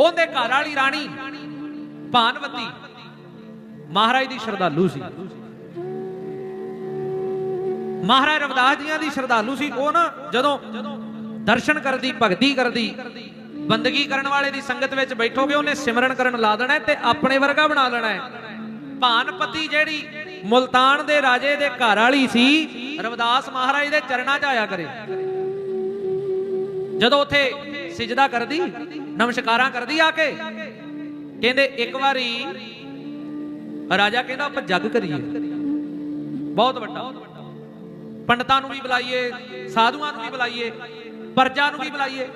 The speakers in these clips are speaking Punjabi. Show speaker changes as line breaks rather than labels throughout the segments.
ਉਹਦੇ ਘਰ ਵਾਲੀ ਰਾਣੀ ਭਾਨਵਤੀ ਮਹਾਰਾਜ ਦੀ ਸ਼ਰਧਾਲੂ ਸੀ। ਮਹਾਰਾਜ ਰਵਿਦਾਸ ਜੀਆਂ ਦੀ ਸ਼ਰਧਾਲੂ ਸੀ। ਉਹ ਨਾ ਜਦੋਂ ਦਰਸ਼ਨ ਕਰਦੀ, ਭਗਤੀ ਕਰਦੀ, ਬੰਦਗੀ ਕਰਨ ਵਾਲੇ ਦੀ ਸੰਗਤ ਵਿੱਚ ਬੈਠੋਗੇ, ਉਹਨੇ ਸਿਮਰਨ ਕਰਨ ਲਾ ਦੇਣਾ ਤੇ ਆਪਣੇ ਵਰਗਾ ਬਣਾ ਲੈਣਾ ਹੈ। ਭਾਨਪਤੀ ਜਿਹੜੀ ਮੁਲਤਾਨ ਦੇ ਰਾਜੇ ਦੇ ਘਰ ਵਾਲੀ ਸੀ, ਰਵਿਦਾਸ ਮਹਾਰਾਜ ਦੇ ਚਰਨਾਂ 'ਚ ਆਇਆ ਕਰੇ। ਜਦੋਂ ਉੱਥੇ ਸਿਜਦਾ ਕਰਦੀ ਨਮਸਕਾਰਾਂ ਕਰਦੀ ਆ ਕੇ। ਕਹਿੰਦੇ ਇੱਕ ਵਾਰੀ ਰਾਜਾ ਕਹਿੰਦਾ ਆਪਾਂ ਜੱਗ ਕਰੀਏ। ਬਹੁਤ ਵੱਡਾ। ਪੰਡਤਾਂ ਨੂੰ ਵੀ ਬੁਲਾਈਏ, ਸਾਧੂਆਂ ਨੂੰ ਵੀ ਬੁਲਾਈਏ, ਪਰਜਾ ਨੂੰ ਵੀ ਬੁਲਾਈਏ।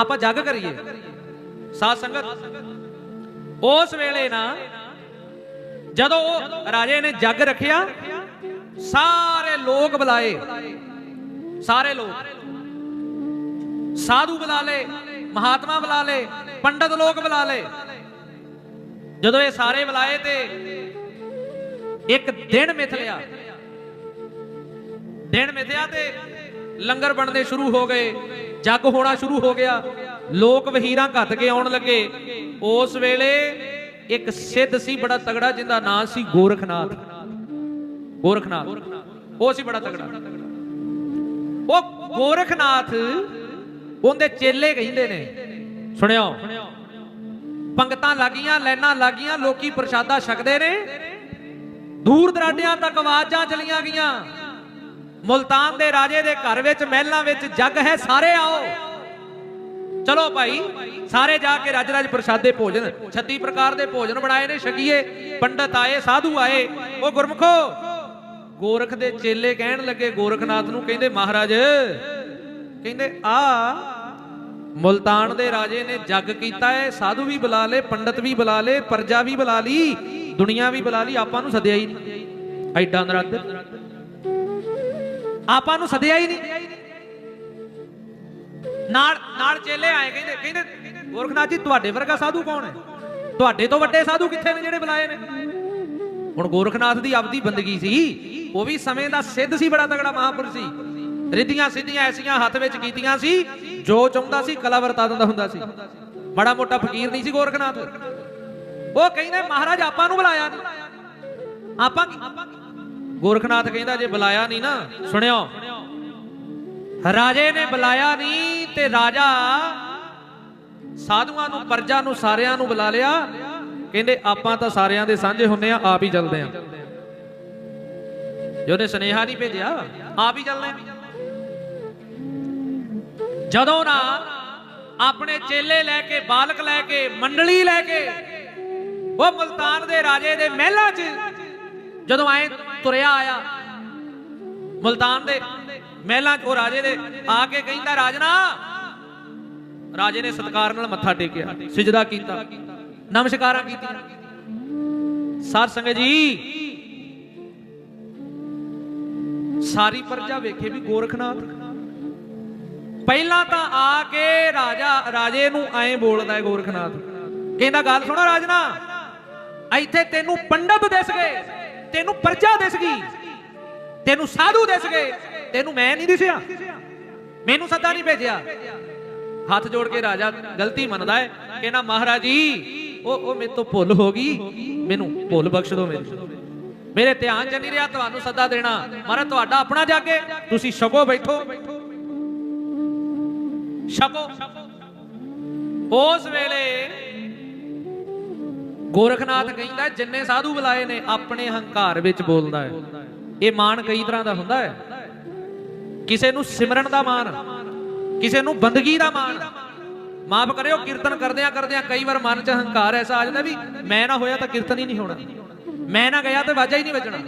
ਆਪਾਂ ਜੱਗ ਕਰੀਏ। ਸਾਧ ਸੰਗਤ, ਉਸ ਵੇਲੇ ਨਾ ਜਦੋਂ ਰਾਜੇ ਨੇ ਜੱਗ ਰੱਖਿਆ, ਸਾਰੇ ਲੋਕ ਬੁਲਾਏ। ਸਾਰੇ ਲੋਕ। ਸਾਧੂ ਬੁਲਾ ਲਏ। ਮਹਾਤਮਾ ਬੁਲਾ ਲੇ, ਪੰਡਤ ਲੋਕ ਬੁਲਾ ਲੇ। ਜਦੋਂ ਇਹ ਸਾਰੇ ਬੁਲਾਏ ਤੇ ਇੱਕ ਦਿਨ ਮਿਥ ਦਿਨ ਮਿਥਿਆ ਤੇ ਲੰਗਰ ਬਣਨੇ ਸ਼ੁਰੂ ਹੋ ਗਏ, ਜੱਗ ਹੋਣਾ ਸ਼ੁਰੂ ਹੋ ਗਿਆ। ਲੋਕ ਵਹੀਰਾਂ ਘੱਟ ਕੇ ਆਉਣ ਲੱਗੇ। ਉਸ ਵੇਲੇ ਇੱਕ ਸਿੱਧ ਸੀ, ਬੜਾ ਤਗੜਾ ਜਿੰਦਾ ਨਾਂ ਸੀ ਗੋਰਖਨਾਥ। ਗੋਰਖਨਾਥ। ਉਹ ਸੀ ਬੜਾ ਤਗੜਾ। ਉਹ ਗੋਰਖਨਾਥ ਉਹਦੇ ਚੇਲੇ ਕਹਿੰਦੇ ਨੇ। ਸੁਣਿਓ। ਪੰਗਤਾਂ ਲੱਗੀਆਂ, ਲਾਈਨਾਂ ਲੱਗੀਆਂ, ਲੋਕੀ ਪ੍ਰਸ਼ਾਦਾ ਛਕਦੇ ਨੇ। ਦੂਰ ਦਰਾਡਿਆਂ ਤੱਕ ਆਵਾਜ਼ਾਂ ਚਲੀਆਂ ਗਈਆਂ। ਮੁਲਤਾਨ ਦੇ ਰਾਜੇ ਦੇ ਘਰ ਵਿੱਚ, ਮਹਿਲਾਂ ਵਿੱਚ ਜੱਗ ਹੈ, ਸਾਰੇ ਆਓ। ਚਲੋ ਭਾਈ, ਸਾਰੇ ਜਾ ਕੇ ਰੱਜ ਰਾਜ ਪ੍ਰਸ਼ਾਦੇ ਭੋਜਨ 36 ਪ੍ਰਕਾਰ ਦੇ ਭੋਜਨ ਬਣਾਏ ਨੇ, ਛਕੀਏ, ਪੰਡਤ ਆਏ, ਸਾਧੂ ਆਏ। ਉਹ ਗੁਰਮਖੋ, ਗੋਰਖ ਦੇ ਚੇਲੇ ਕਹਿਣ ਲੱਗੇ, ਗੋਰਖਨਾਥ ਨੂੰ ਕਹਿੰਦੇ, ਮਹਾਰਾਜ, ਕਹਿੰਦੇ, ਆ ਮੁਲਤਾਨ ਦੇ ਰਾਜੇ ਨੇ ਜੱਗ ਕੀਤਾ ਹੈ, ਸਾਧੂ ਵੀ ਬੁਲਾ ਲੇ ਪੰਡਤ ਵੀ ਬੁਲਾ ਲੇ ਪਰਜਾ ਵੀ ਬੁਲਾ ਲਈ, ਦੁਨੀਆ ਵੀ ਬੁਲਾ ਲਈ, ਆਪਾਂ ਨੂੰ ਸਦਿਆ ਹੀ ਨਹੀਂ। ਐਡਾ ਨਰਾਦਰ ਆਪਾਂ ਨੂੰ ਸਦਿਆ ਹੀ ਨਹੀਂ। ਨਾਲ ਨਾਲ ਚੇਲੇ ਆਏ, ਕਹਿੰਦੇ ਕਹਿੰਦੇ, ਗੋਰਖਨਾਥ ਜੀ, ਤੁਹਾਡੇ ਵਰਗਾ ਸਾਧੂ ਕੌਣ ਹੈ? ਤੁਹਾਡੇ ਤੋਂ ਵੱਡੇ ਸਾਧੂ ਕਿੱਥੇ ਨੇ ਜਿਹੜੇ ਬੁਲਾਏ ਨੇ? ਹੁਣ ਗੋਰਖਨਾਥ ਦੀ ਆਪਦੀ ਬੰਦਗੀ ਸੀ, ਉਹ ਵੀ ਸਮੇਂ ਦਾ ਸਿੱਧ ਸੀ, ਬੜਾ ਤਗੜਾ ਮਹਾਪੁਰਸ਼ ਸੀ। ਰਿੱਧੀਆਂ ਸਿੱਧੀਆਂ ਐਸੀਆਂ ਹੱਥ ਵਿੱਚ ਕੀਤੀਆਂ ਸੀ, ਜੋ ਚਾਹੁੰਦਾ ਸੀ ਕਲਾ ਵਰਤਾ ਦਿੰਦਾ ਹੁੰਦਾ ਸੀ। ਬੜਾ ਮੋਟਾ ਫਕੀਰ ਨਹੀਂ ਸੀ ਗੋਰਖਨਾਥ ਉਹ ਕਹਿੰਦੇ, ਮਹਾਰਾਜ, ਆਪਾਂ ਨੂੰ ਬੁਲਾਇਆ ਨਹੀਂ ਆਪਾਂ ਗੋਰਖਨਾਥ ਕਹਿੰਦਾ, ਜੇ ਬੁਲਾਇਆ ਨਹੀਂ ਨਾ, ਸੁਣਿਓ। ਰਾਜੇ ਨੇ ਬੁਲਾਇਆ ਨਹੀਂ ਤੇ ਰਾਜਾ ਸਾਧੂਆਂ ਨੂੰ, ਪਰਜਾ ਨੂੰ, ਸਾਰਿਆਂ ਨੂੰ ਬੁਲਾ ਲਿਆ। ਕਹਿੰਦੇ, ਆਪਾਂ ਤਾਂ ਸਾਰਿਆਂ ਦੇ ਸਾਂਝੇ ਹੁੰਨੇ ਆ, ਆਪ ਹੀ ਚੱਲਦੇ ਆ। ਜਿਹਨੇ ਸਨੇਹਾ ਨਹੀਂ ਭੇਜਿਆ, ਆਪ ਹੀ ਚੱਲਦੇ ਆ ਜਦੋਂ ਨਾ ਆਪਣੇ ਚੇਲੇ ਲੈ ਕੇ, ਬਾਲਕ ਲੈ ਕੇ, ਮੰਡਲੀ ਲੈ ਕੇ, ਉਹ ਮਲਤਾਨ ਦੇ ਰਾਜੇ ਦੇ ਮਹਿਲਾਂ 'ਚ ਜਦੋਂ ਆਏ ਤੁਰਿਆ ਆਇਆ, ਮਲਤਾਨ ਦੇ ਮਹਿਲਾਂ 'ਚ, ਉਹ ਰਾਜੇ ਦੇ ਆ ਕੇ ਕਹਿੰਦਾ, ਰਾਜਨਾ! ਰਾਜੇ ਨੇ ਸਤਕਾਰ ਨਾਲ ਮੱਥਾ ਟੇਕਿਆ, ਸਿਜਦਾ ਕੀਤਾ, ਨਮਸਕਾਰਾਂ ਕੀਤੀਆਂ। ਸਾਧ ਸੰਗਤ ਜੀ, ਸਾਰੀ ਪਰਜਾ ਵੇਖੇ ਵੀ ਗੋਰਖਨਾਥ। ਪਹਿਲਾਂ ਤਾਂ ਆ ਕੇ ਰਾਜਾ, ਰਾਜੇ ਨੂੰ ਐਂ ਬੋਲਦਾ ਹੈ ਗੋਰਖਨਾਥ। ਕਹਿੰਦਾ, ਗੱਲ ਸੁਣੋ ਰਾਜਨਾ, ਇੱਥੇ ਤੈਨੂੰ ਪੰਡਤ ਦਿਸ ਗਏ, ਤੈਨੂੰ ਪਰਜਾ ਦਿਸ ਗਈ, ਤੈਨੂੰ ਸਾਧੂ ਦਿਸ ਗਏ, ਤੈਨੂੰ ਮੈਂ ਨਹੀਂ ਦਿਸਿਆ, ਮੈਨੂੰ ਸੱਦਾ ਨਹੀਂ ਭੇਜਿਆ। ਹੱਥ ਜੋੜ ਕੇ ਰਾਜਾ ਗਲਤੀ ਮੰਨਦਾ ਹੈ, ਕਹਿੰਦਾ, ਮਹਾਰਾਜ ਜੀ, ਉਹ ਉਹ ਮੇਰੇ ਤੋਂ ਭੁੱਲ ਹੋ ਗਈ, ਮੈਨੂੰ ਭੁੱਲ ਬਖਸ਼ ਦਿਓ ਮੈਨੂੰ ਮੇਰੇ ਧਿਆਨ ਚ ਨਹੀਂ ਰਿਹਾ ਤੁਹਾਨੂੰ ਸੱਦਾ ਦੇਣਾ। ਮਹਾਰਾਜ, ਤੁਹਾਡਾ ਆਪਣਾ ਜਾਗੇ, ਤੁਸੀਂ ਛਕੋ ਬੈਠੋ। ਛਕੋ। ਉਸ ਵੇਲੇ ਗੋਰਖਨਾਥ ਕਹਿੰਦਾ, ਜਿੰਨੇ ਸਾਧੂ ਬੁਲਾਏ ਨੇ, ਆਪਣੇ ਹੰਕਾਰ ਵਿੱਚ ਬੋਲਦਾ ਹੈ। ਇਹ ਮਾਣ ਕਈ ਤਰ੍ਹਾਂ ਦਾ ਹੁੰਦਾ ਹੈ। ਕਿਸੇ ਨੂੰ ਸਿਮਰਨ ਦਾ ਮਾਣ, ਕਿਸੇ ਨੂੰ ਬੰਦਗੀ ਦਾ ਮਾਣ। ਮਾਫ ਕਰਿਓ, ਕੀਰਤਨ ਕਰਦਿਆਂ ਕਰਦਿਆਂ ਕਈ ਵਾਰ ਮਨ 'ਚ ਹੰਕਾਰ ਐਸਾ ਆ ਜਾਂਦਾ ਵੀ ਮੈਂ ਨਾ ਹੋਇਆ ਤਾਂ ਕੀਰਤਨ ਹੀ ਨਹੀਂ ਹੋਣਾ। ਮੈਂ ਨਾ ਗਿਆ ਤਾਂ ਵਾਜਾ ਹੀ ਨਹੀਂ ਵੱਜਣਾ।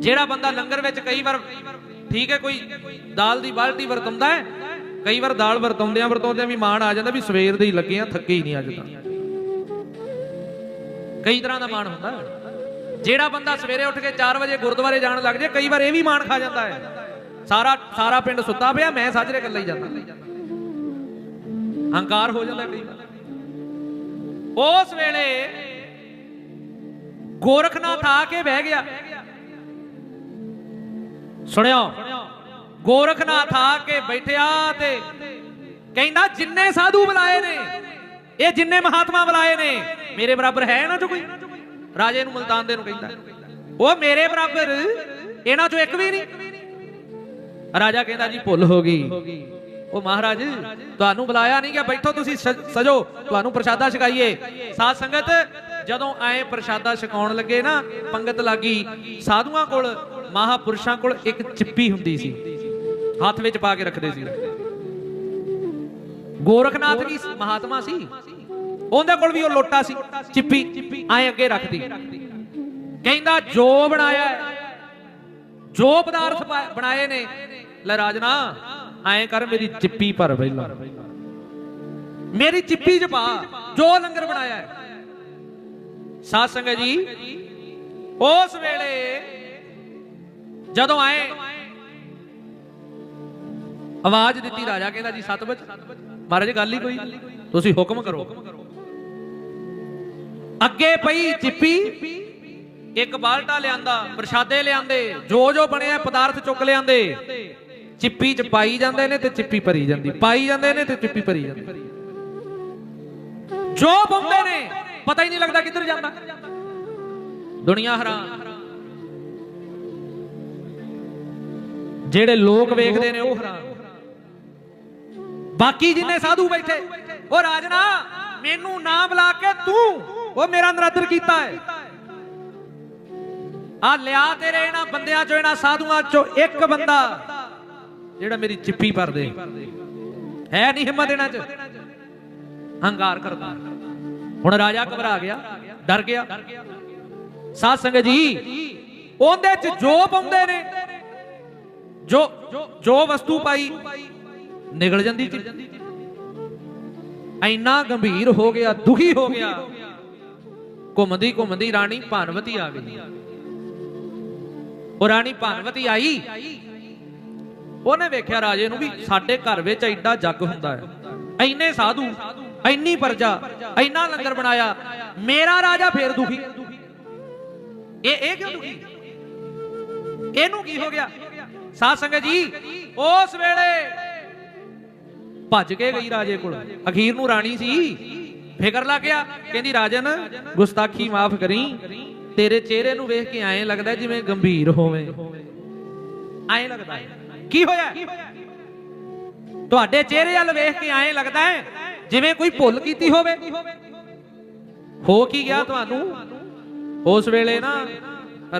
ਜਿਹੜਾ ਬੰਦਾ ਲੰਗਰ ਵਿੱਚ ਕਈ ਵਾਰ ਠੀਕ ਹੈ, ਕੋਈ ਦਾਲ ਦੀ ਬਾਲਟੀ ਵਰਤਉਂਦਾ ਹੈ ਕਈ ਵਾਰ ਦਾਲ ਵਰਤਾਉਂਦਿਆਂ ਵਰਤਾਉਂਦਿਆਂ ਵੀ ਮਾਣ ਆ ਜਾਂਦਾ ਵੀ ਸਵੇਰ ਦੇ ਹੀ ਲੱਗੇ ਆ, ਥੱਕੇ ਹੀ ਨਹੀਂ ਅੱਜ ਤਾਂ। ਕਈ ਤਰ੍ਹਾਂ ਦਾ ਮਾਣ ਹੁੰਦਾ। ਜਿਹੜਾ ਬੰਦਾ ਸਵੇਰੇ ਉੱਠ ਕੇ 4 ਵਜੇ ਗੁਰਦੁਆਰੇ ਜਾਣ ਲੱਗ ਜੇ, ਕਈ ਵਾਰ ਇਹ ਵੀ ਮਾਣ ਖਾ ਜਾਂਦਾ ਹੈ। ਸਾਰਾ ਸਾਰਾ ਪਿੰਡ ਸੁੱਤਾ ਪਿਆ, ਮੈਂ ਸਾਜਰੇ ਇਕੱਲਾ ਹੀ ਜਾਂਦਾ। ਹੰਕਾਰ ਹੋ ਜਾਂਦਾ ਕਈ ਵਾਰ। ਉਸ ਵੇਲੇ ਗੋਰਖਨਾਥ ਆ ਕੇ ਬਹਿ ਗਿਆ। ਸੁਣਿਓ। ਗੋਰਖਨਾਥ ਆ ਕੇ ਬੈਠਿਆ ਤੇ ਕਹਿੰਦਾ, ਜਿੰਨੇ ਸਾਧੂ ਬੁਲਾਏ ਨੇ, ਇਹ ਜਿੰਨੇ ਮਹਾਤਮਾ ਬੁਲਾਏ ਨੇ, ਮੇਰੇ ਬਰਾਬਰ ਹੈ ਇਹਨਾਂ ਚੋਂ ਕੋਈ? ਰਾਜੇ ਨੂੰ ਮਲਤਾਨ ਦੇ ਨੂੰ ਕਹਿੰਦਾ, ਉਹ ਮੇਰੇ ਬਰਾਬਰ, ਇਹਨਾਂ ਚੋਂ ਇੱਕ ਵੀ ਨਹੀਂ। ਰਾਜਾ ਕਹਿੰਦਾ, ਜੀ, ਭੁੱਲ ਹੋ ਗਈ। ਉਹ ਮਹਾਰਾਜ, ਤੁਹਾਨੂੰ ਬੁਲਾਇਆ ਨਹੀਂ ਗਿਆ, ਬੈਠੋ ਤੁਸੀਂ ਸ- ਸਜੋ, ਤੁਹਾਨੂੰ ਪ੍ਰਸ਼ਾਦਾ ਛਕਾਈਏ। ਸਾਧ ਸੰਗਤ, ਜਦੋਂ ਆਏ ਪ੍ਰਸ਼ਾਦਾ ਛਕਾਉਣ ਲੱਗੇ ਨਾ, ਪੰਗਤ ਲੱਗੀ, ਸਾਧੂਆਂ ਕੋਲ, ਮਹਾਪੁਰਸ਼ਾਂ ਕੋਲ ਇੱਕ ਚਿੱਪੀ ਹੁੰਦੀ ਸੀ। ਹੱਥ ਵਿੱਚ ਪਾ ਕੇ ਰੱਖਦੇ ਸੀ। ਗੋਰਖਨਾਥ ਵੀ ਮਹਾਤਮਾ ਸੀ। ਉਹਦੇ ਕੋਲ ਵੀ ਉਹ ਲੋਟਾ ਸੀ, ਚਿੱਪੀ, ਐ ਅੱਗੇ ਰੱਖਦੀ। ਕਹਿੰਦਾ, ਜੋ ਬਣਾਇਆ ਜੋ ਪਦਾਰਥ ਬਣਾਏ ਨੇ, ਲੈ ਰਾਜਨਾ, ਐ ਕਰ ਮੇਰੀ ਚਿੱਪੀ ਭਰ ਪਹਿਲਾਂ। ਮੇਰੀ ਚਿੱਪੀ ਚ ਪਾ, ਜੋ ਲੰਗਰ ਬਣਾਇਆ ਹੈ। ਸਾਧ ਸੰਗਤ ਜੀ, ਉਸ ਵੇਲੇ ਜਦੋਂ ਆਏ ਆਵਾਜ਼ ਦਿੱਤੀ ਰਾਜਾ ਕਹਿੰਦਾ ਜੀ, ਸਤਿ ਬਚ। ਮਹਾਰਾਜ, ਗੱਲ ਹੀ ਕੋਈ ਤੁਸੀਂ ਹੁਕਮ ਕਰੋ। ਅੱਗੇ ਪਈ ਚਿੱਪੀ, ਇੱਕ ਬਾਲਟਾ ਲਿਆਂਦਾ, ਪ੍ਰਸ਼ਾਦੇ ਲਿਆਂਦੇ, ਜੋ ਜੋ ਬਣਿਆ ਪਦਾਰਥ ਚੁੱਕ ਲਿਆਂਦੇ। ਚਿੱਪੀ ਚ ਪਾਈ ਜਾਂਦੇ ਨੇ ਤੇ ਚਿੱਪੀ ਭਰੀ ਜਾਂਦੀ। ਪਾਈ ਜਾਂਦੇ ਨੇ ਤੇ ਚਿੱਪੀ ਭਰੀ ਜਾਂਦੀ। ਜੋ ਬੰਦੇ ਨੇ, ਪਤਾ ਹੀ ਨਹੀਂ ਲੱਗਦਾ ਕਿੱਧਰ ਜਾਂਦਾ। ਦੁਨੀਆ ਹਰਾਮ ਜਿਹੜੇ ਲੋਕ ਵੇਖਦੇ ਨੇ ਉਹ ਹਰਾਮ ਬਾਕੀ ਜਿੰਨੇ ਸਾਧੂ ਬੈਠੇ, ਉਹ ਰਾਜਨਾ, ਮੈਨੂੰ ਨਾ ਬੁਲਾ ਕੇ ਤੂੰ, ਉਹ ਮੇਰਾ ਨਰਾਦਰ ਕੀਤਾ ਹੈ। ਆ ਲਿਆ ਤੇਰੇ ਇਹਨਾਂ ਬੰਦਿਆਂ ਚੋਂ, ਇਹਨਾਂ ਸਾਧੂਆਂ ਚੋਂ ਇੱਕ ਬੰਦਾ, ਜਿਹੜਾ ਮੇਰੀ ਚਿੱਪੀ ਭਰ ਦੇ ਹੈ ਨਹੀਂ ਹਿੰਮਤ ਇਹਨਾਂ ਚ। ਹੰਕਾਰ ਕਰਦਾ। ਹੁਣ ਰਾਜਾ ਘਬਰਾ ਗਿਆ, ਡਰ ਗਿਆ। ਸਾਧ ਸੰਗਤ ਜੀ, ਉਹਦੇ ਚ ਜੋ ਪਾਉਂਦੇ ਨੇ, ਜੋ ਜੋ ਵਸਤੂ ਪਾਈ ਨਿਕਲ ਜਾਂਦੀ ਚੀਜ਼ ਇੰਨਾ ਗੰਭੀਰ ਹੋ ਗਿਆ, ਦੁਖੀ ਹੋ ਗਿਆ। ਘੁੰਮਦੀ ਘੁੰਮਦੀ ਰਾਣੀ ਭਾਨਵਤੀ ਆ ਗਈ। ਉਹ ਰਾਣੀ ਭਾਨਵਤੀ ਆਈ। ਉਹਨੇ ਵੇਖਿਆ ਰਾਜੇ ਨੂੰ ਵੀ ਸਾਡੇ ਘਰ ਵਿੱਚ ਐਡਾ ਜੱਗ ਹੁੰਦਾ ਹੈ। ਇੰਨੇ ਸਾਧੂ ਇੰਨੀ ਪਰਜਾ ਇੰਨਾ ਲੰਗਰ ਬਣਾਇਆ। ਮੇਰਾ ਰਾਜਾ ਫੇਰ ਦੁਖੀ। ਇਹ ਇਹ ਕਿਉਂ ਦੁਖੀ? ਇਹਨੂੰ ਕੀ ਹੋ ਗਿਆ? ਸਾਧ ਸੰਗਤ ਜੀ, ਉਸ ਵੇਲੇ ਭੱਜ ਕੇ ਗਈ ਰਾਜੇ ਕੋਲ। ਅਖੀਰ ਨੂੰ ਰਾਣੀ ਸੀ। ਫਿਕਰ ਲੱਗ ਗਿਆ। ਕਹਿੰਦੀ, ਰਾਜਨ, ਗੁਸਤਾਖੀ ਮਾਫ ਕਰੀ। ਤੇਰੇ ਚਿਹਰੇ ਨੂੰ ਵੇਖ ਕੇ ਐਂ ਲੱਗਦਾ ਜਿਵੇਂ ਗੰਭੀਰ ਹੋਵੇ। ਐਂ ਲੱਗਦਾ ਕੀ ਹੋਇਆ? ਤੁਹਾਡੇ ਚਿਹਰੇ ਵੱਲ ਵੇਖ ਕੇ ਐਂ ਲੱਗਦਾ ਹੈ ਜਿਵੇਂ ਕੋਈ ਭੁੱਲ ਕੀਤੀ ਹੋਵੇ। ਹੋ ਕੀ ਗਿਆ ਤੁਹਾਨੂੰ? ਉਸ ਵੇਲੇ ਨਾ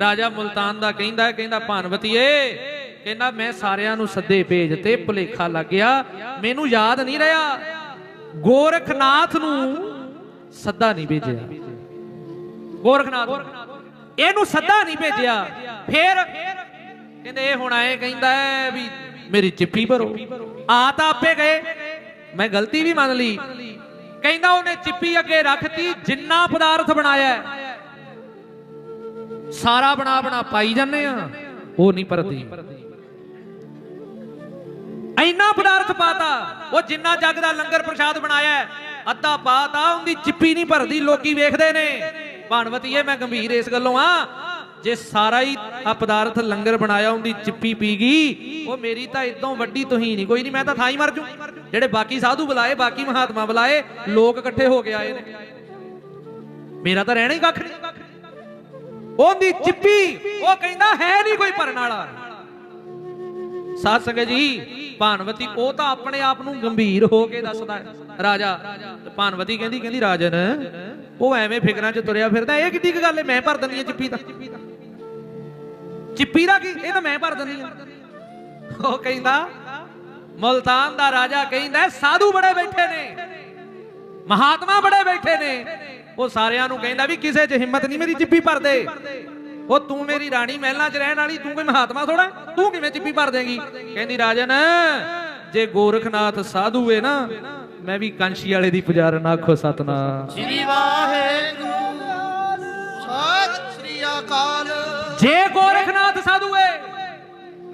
ਰਾਜਾ ਮੁਲਤਾਨ ਦਾ ਕਹਿੰਦਾ ਕਹਿੰਦਾ, ਭਾਨਵਤੀਏ ਕਹਿੰਦਾ ਮੈਂ ਸਾਰਿਆਂ ਨੂੰ ਸੱਦੇ ਭੇਜ ਤੇ ਭੁਲੇਖਾ ਲੱਗ ਗਿਆ। ਮੈਨੂੰ ਯਾਦ ਨਹੀਂ ਰਿਹਾ। ਗੋਰਖਨਾਥ ਨੂੰ ਸੱਦਾ ਨਹੀਂ ਭੇਜਿਆ। ਗੋਰਖਨਾਥ ਇਹਨੂੰ ਸੱਦਾ ਨਹੀਂ ਭੇਜਿਆ। ਫੇਰ ਕਹਿੰਦੇ ਇਹ ਹੁਣ ਆਏ ਕਹਿੰਦਾ ਵੀ ਮੇਰੀ ਚਿੱਪੀ ਭਰੋ। ਆ ਤਾਂ ਆਪੇ ਗਏ। ਮੈਂ ਗਲਤੀ ਵੀ ਮੰਨ ਲਈ। ਕਹਿੰਦਾ ਉਹਨੇ ਚਿੱਪੀ ਅੱਗੇ ਰੱਖਤੀ, ਜਿੰਨਾ ਪਦਾਰਥ ਬਣਾਇਆ ਸਾਰਾ ਬਣਾ ਬਣਾ ਪਾਈ ਜਾਂਦੇ ਆ। ਉਹ ਨਹੀਂ ਭਰਦੀ ਇੰਨਾ ਪਦਾਰਥ ਪਾਤਾ, ਉਹ ਜਿੰਨਾ ਜੱਗ ਦਾ ਲੰਗਰ ਪ੍ਰਸ਼ਾਦ ਬਣਾਇਆ ਅੱਧਾ ਪਾਤਾ, ਉਹਦੀ ਚਿੱਪੀ ਨਹੀਂ ਭਰਦੀ, ਲੋਕੀ ਵੇਖਦੇ ਨੇ। ਭਾਨਵਤੀਏ ਮੈਂ ਗੰਭੀਰ ਇਸ ਗੱਲੋਂ ਆ ਜੇ ਸਾਰਾ ਹੀ ਆ ਪਦਾਰਥ ਲੰਗਰ ਬਣਾਇਆ, ਉਹਦੀ ਚਿੱਪੀ ਪੀ ਗਈ, ਉਹ ਮੇਰੀ ਤਾਂ ਇਦੋਂ ਵੱਡੀ ਤੁਹੀਂ ਨਹੀਂ। ਕੋਈ ਨਹੀਂ, ਮੈਂ ਤਾਂ ਥਾਂ ਹੀ ਮਰ ਜੂ। ਜਿਹੜੇ ਬਾਕੀ ਸਾਧੂ ਬੁਲਾਏ, ਬਾਕੀ ਮਹਾਤਮਾ ਬੁਲਾਏ, ਲੋਕ ਇਕੱਠੇ ਹੋ ਕੇ ਆਏ ਨੇ। ਮੇਰਾ ਤਾਂ ਰਹਿਣਾ ਹੀ ਕੱਖ ਨਹੀਂ। ਉਹਦੀ ਚਿੱਪੀ, ਉਹ ਕਹਿੰਦਾ ਹੈ ਨਹੀਂ ਕੋਈ ਭਰਨ ਵਾਲਾ। ਸਾਧ ਸੰਗਤ ਜੀ, ਭਾਨਵਤੀ, ਉਹ ਤਾਂ ਆਪਣੇ ਆਪ ਨੂੰ ਗੰਭੀਰ ਹੋ ਕੇ ਦੱਸਦਾ ਰਾਜਾ ਤੇ ਭਾਨਵਤੀ ਕਹਿੰਦੀ ਕਹਿੰਦੀ, ਰਾਜਨ, ਉਹ ਐਵੇਂ ਫਿਕਰਾਂ 'ਚ ਤੁਰਿਆ ਫਿਰਦਾ, ਇਹ ਕਿੱਡੀ ਗੱਲ ਹੈ, ਮੈਂ ਭਰ ਦਿੰਦੀ ਆ ਚਿੱਪੀ ਦਾ ਚਿੱਪੀ ਦਾ ਕੀ? ਇਹ ਤਾਂ ਮੈਂ ਭਰ ਦਿੰਦੀ ਆ ਉਹ ਕਹਿੰਦਾ, ਮਲਤਾਨ ਦਾ ਰਾਜਾ ਕਹਿੰਦਾ, ਸਾਧੂ ਬੜੇ ਬੈਠੇ ਨੇ, ਮਹਾਤਮਾ ਬੜੇ ਬੈਠੇ ਨੇ। ਉਹ ਸਾਰਿਆਂ ਨੂੰ ਕਹਿੰਦਾ ਵੀ ਕਿਸੇ 'ਚ ਹਿੰਮਤ ਨਹੀਂ, ਮੇਰੀ ਚਿੱਪੀ ਭਰ ਦੇ। ਉਹ ਤੂੰ ਮੇਰੀ ਰਾਣੀ ਮਹਿਲਾਂ 'ਚ ਰਹਿਣ ਵਾਲੀ ਤੂੰ ਕੋਈ ਮਹਾਤਮਾ ਥੋੜਾ ਤੂੰ ਕਿਵੇਂ ਚਿੱਪੀ ਭਰ ਦੇਂਗੀ? ਕਹਿੰਦੀ ਰਾਜਨ ਜੇ ਗੋਰਖਨਾਥ ਸਾਧੂ ਏ ਨਾ ਮੈਂ ਵੀ ਕਾਂਸ਼ੀ ਵਾਲੇ ਦੀ ਪੁਜਾਰਨ ਆਖੋ ਸਤਨਾਮ।
ਸ੍ਰੀ ਵਾਹਿਗੁਰੂ ਸਤਿ ਸ੍ਰੀ ਅਕਾਲ।
ਜੇ ਗੋਰਖਨਾਥ ਸਾਧੂ ਏ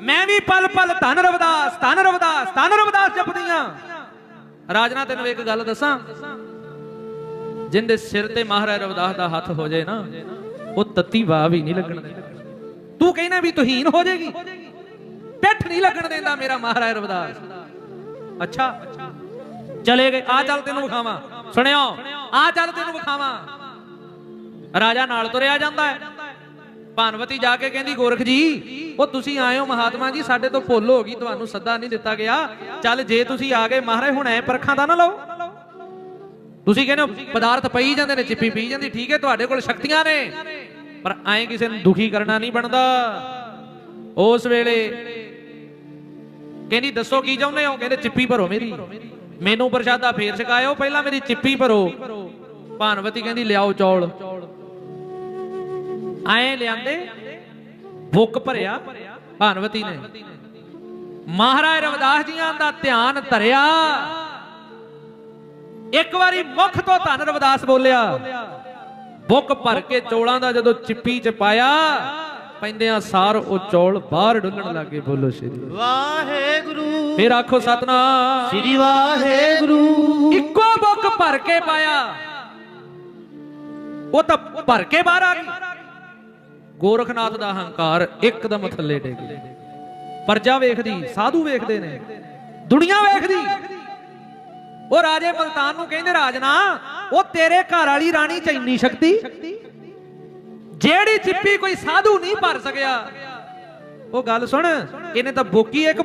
ਮੈਂ ਵੀ ਪਲ ਪਲ ਧਨ ਰਵਿਦਾਸ ਧਨ ਰਵਿਦਾਸ ਧਨ ਰਵਿਦਾਸ ਜਪਦੀਆਂ ਰਾਜਨਾ ਤੈਨੂੰ ਇੱਕ ਗੱਲ ਦੱਸਾਂ? ਜਿੰਦੇ ਸਿਰ ਤੇ ਮਹਾਰਾਜ ਰਵਿਦਾਸ ਦਾ ਹੱਥ ਹੋ ਜਾਏ ਨਾ ਉਹ ਤੱਤੀ ਵਾਹ ਵੀ ਨਹੀਂ ਲੱਗਣ ਦਿੰਦਾ। ਤੂੰ ਕਹਿੰਦਾ ਵੀ ਤੁਹੀਨ ਹੋ ਜਾਏਗੀ। ਪਿੱਠ ਨਹੀਂ ਲੱਗਣ ਦਿੰਦਾ ਮੇਰਾ ਮਹਾਰਾਜ ਰਵਿਦਾਸ। ਅੱਛਾ। ਚਲੇ ਗਏ। ਆ ਚੱਲ ਤੈਨੂੰ ਵਿਖਾਵਾਂ। ਸੁਣਿਓ। ਆ ਚੱਲ ਤੈਨੂੰ ਵਿਖਾਵਾਂ। ਰਾਜਾ ਨਾਲ ਤੁਰਿਆ ਜਾਂਦਾ ਹੈ। ਭਾਨਵਤੀ ਜਾ ਕੇ ਕਹਿੰਦੀ, ਗੋਰਖ ਜੀ, ਉਹ ਤੁਸੀਂ ਆਏ ਹੋ ਮਹਾਤਮਾ ਜੀ, ਸਾਡੇ ਤੋਂ ਭੁੱਲ ਹੋ ਗਈ, ਤੁਹਾਨੂੰ ਸੱਦਾ ਨਹੀਂ ਦਿੱਤਾ ਗਿਆ। ਚੱਲ ਜੇ ਤੁਸੀਂ ਆ ਗਏ, ਮਹਾਰਾਜ ਹੁਣ ਐ ਪਰਖਾਂ ਦਾ ਨਾ ਲਓ। ਤੁਸੀਂ ਕਹਿੰਦੇ ਹੋ, ਪਦਾਰਥ ਪਈ ਜਾਂਦੇ ਨੇ, ਚਿੱਪੀ ਪੀ ਜਾਂਦੀ। ਠੀਕ ਹੈ, ਤੁਹਾਡੇ ਕੋਲ ਸ਼ਕਤੀਆਂ ਨੇ। ਪਰ ਐਂ ਕਿਸੇ ਨੂੰ ਦੁਖੀ ਕਰਨਾ ਨਹੀਂ ਬਣਦਾ। ਉਸ ਵੇਲੇ ਕਹਿੰਦੀ, ਦੱਸੋ ਕੀ ਚਾਹੁੰਦੇ ਹੋ? ਕਹਿੰਦੇ, ਚਿੱਪੀ ਭਰੋ ਮੇਰੀ। ਮੈਨੂੰ ਪ੍ਰਸ਼ਾਦਾ ਫੇਰ ਛਕਾਇਓ, ਪਹਿਲਾਂ ਮੇਰੀ ਚਿੱਪੀ ਭਰੋ। ਭਾਨਵਤੀ ਕਹਿੰਦੀ, ਲਿਆਓ ਚੌਲ। ਐਂ ਲਿਆਂਦੇ, ਬੁੱਕ ਭਰਿਆ ਭਾਨਵਤੀ ਨੇ। ਮਹਾਰਾਜ ਰਵਿਦਾਸ ਜੀਆਂ ਦਾ ਧਿਆਨ ਧਰਿਆ। ਇੱਕ ਵਾਰੀ ਮੁਖ ਤੋਂ ਧੰਨ ਰਵਿਦਾਸ ਬੋਲਿਆ। ਬੁੱਕ ਭਰ ਕੇ ਚੌਲਾਂ ਦਾ ਜਦੋਂ ਚਿੱਪੀ ਚ ਪਾਇਆ ਪੈਂਦਿਆਂ ਸਾਰ ਉਹ ਚੌਲ ਬਾਹਰ ਡੁੱਲਣ ਲੱਗੇ ਬੋਲੋ ਸ਼੍ਰੀ
ਵਾਹਿਗੁਰੂ।
ਫੇਰ ਆਖੋ ਸਤਨਾਮ।
ਸ੍ਰੀ ਵਾਹਿਗੁਰੂ।
ਇੱਕੋ ਬੁੱਕ ਭਰ ਕੇ ਪਾਇਆ। ਉਹ ਤਾਂ ਭਰ ਕੇ ਬਾਹਰ ਆ ਗਈ। ਗੋਰਖਨਾਥ ਦਾ ਹੰਕਾਰ ਇੱਕਦਮ ਥੱਲੇ ਡਿੱਗ ਗਿਆ। ਪਰਜਾ ਵੇਖਦੀ ਸਾਧੂ ਵੇਖਦੇ ਨੇ। ਦੁਨੀਆ ਵੇਖਦੀ। ਉਹ ਰਾਜੇ ਮਲਤਾਨ ਨੂੰ ਕਹਿੰਦੇ, ਰਾਜਨਾ, ਉਹ ਤੇਰੇ ਘਰ ਵਾਲੀ ਰਾਣੀ ਚ ਇੰਨੀ ਸ਼ਕਤੀ? ਜਿਹੜੀ ਚਿੱਪੀ ਕੋਈ ਸਾਧੂ ਨਹੀਂ ਭਰ ਸਕਿਆ? ਉਹ ਗੱਲ ਸੁਣ, ਇਹਨੇ ਤਾਂ ਬੋਕੀ ਇੱਕ